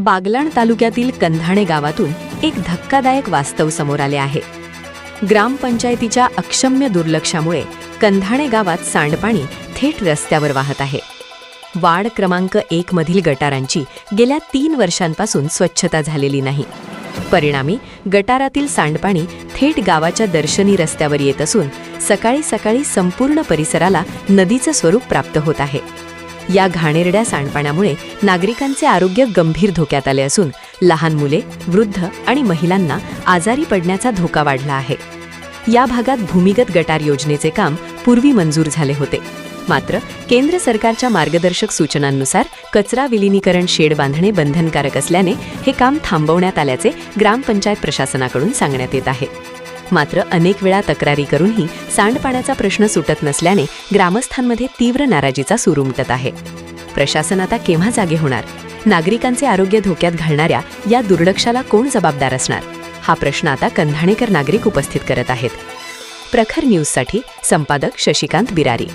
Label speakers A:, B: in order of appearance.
A: बागलाण तालुक्यातील कंधाणे गावातून एक धक्कादायक वास्तव समोर आले आहे. ग्रामपंचायतीच्या अक्षम्य दुर्लक्षामुळे कंधाणे गावात सांडपाणी थेट रस्त्यावर वाहत आहे. वार्ड क्रमांक एक मधील गटारांची गेल्या तीन वर्षांपासून स्वच्छता झालेली नाही. परिणामी गटारातील सांडपाणी थेट गावाच्या दर्शनी रस्त्यावर येत असून सकाळी सकाळी संपूर्ण परिसराला नदीचं स्वरूप प्राप्त होत आहे. या घाणेरड्या सांडपाण्यामुळे नागरिकांचे आरोग्य गंभीर धोक्यात आले असून लहान मुले वृद्ध आणि महिलांना आजारी पडण्याचा धोका वाढला आहे. या भागात भूमिगत गटार योजनेचे काम पूर्वी मंजूर झाले होते. मात्र केंद्र सरकारच्या मार्गदर्शक सूचनांनुसार कचरा विलिनीकरण शेड बांधणे बंधनकारक असल्याने हे काम थांबवण्यात आल्याचे ग्रामपंचायत प्रशासनाकडून सांगण्यात येत आहे. मात्र अनेक वेळा तक्रारी करूनही सांडपाण्याचा प्रश्न सुटत नसल्याने ग्रामस्थांमध्ये तीव्र नाराजीचा सूर उमटत आहे. प्रशासन आता केव्हा जागे होणार? नागरिकांचे आरोग्य धोक्यात घालणाऱ्या या दुर्लक्षाला कोण जबाबदार असणार? हा प्रश्न आता कंधाणेकर नागरिक उपस्थित करत आहेत. प्रखर न्यूजसाठी संपादक शशिकांत बिरारी.